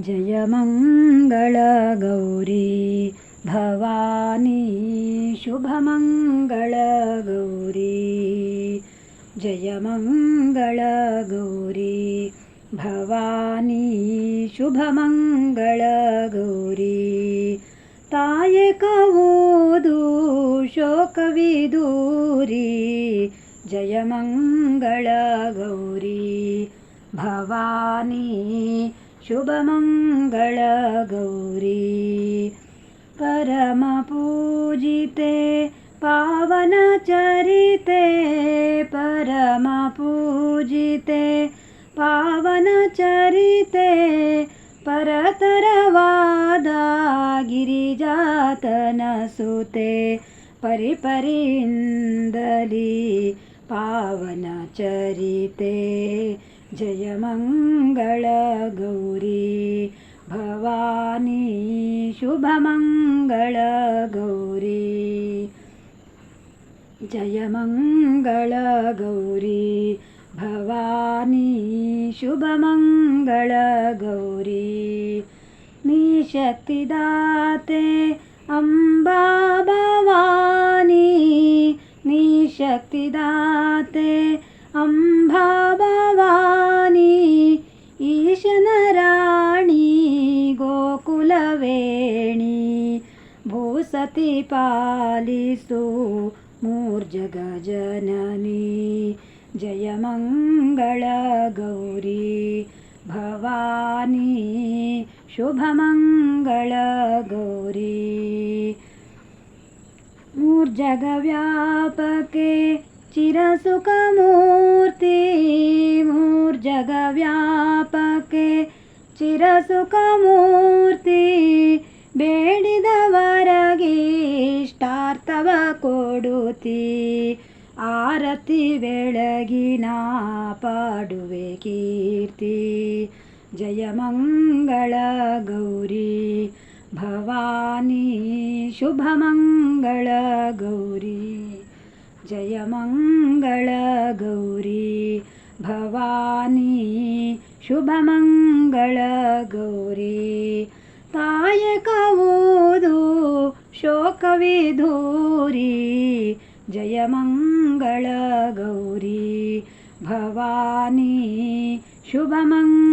जयमङ्गलगौरी। भवानी शुभमङ्गलगौरी। जयमङ्गलगौरी। भवानी शुभमङ्गलगौरी। तायकवोदु शोकविदूरी। जयमङ्गलगौरी। भवानी शुभमङ्गलगौरी। परमपूजिते पावनचरिते परमपूजिते पावनचरिते परतरवादा गिरिजातनसुते परिपरिन्दली पावनचरिते जयमङ्गलगौरी भवानी शुभमङ्गलगौरी। जयमङ्गलगौरी भवानी शुभमङ्गलगौरी। निशक्तिदाते अम्बा भवानी निशक्तिदाते अम्बा भवानी भूसति पालिसु मूर्जगजननी। जयमङ्गलगौरी भवानी शुभमङ्गलगौरी। मूर्जगव्यापके चिरसुखमूर्ति मूर्जगव्यापके चिरसुखमूर्ति ಬೇಡಿದವರಗಿಷ್ಟಾರ್ಥವ ಕೊಡುತ್ತಿ, ಆರತಿ ಬೆಳಗಿನ ಪಾಡುವೆ ಕೀರ್ತಿ. ಜಯಮಂಗಳ ಗೌರಿ, ಭವಾನಿ ಶುಭಮಂಗಳ ಗೌರಿ. ಜಯಮಂಗಳ ಗೌರಿ, ಭವಾನಿ ಶುಭಮಂಗಳ ಗೌರಿ. धोरी जय गौरी भवानी शुभमङ्गलगौरी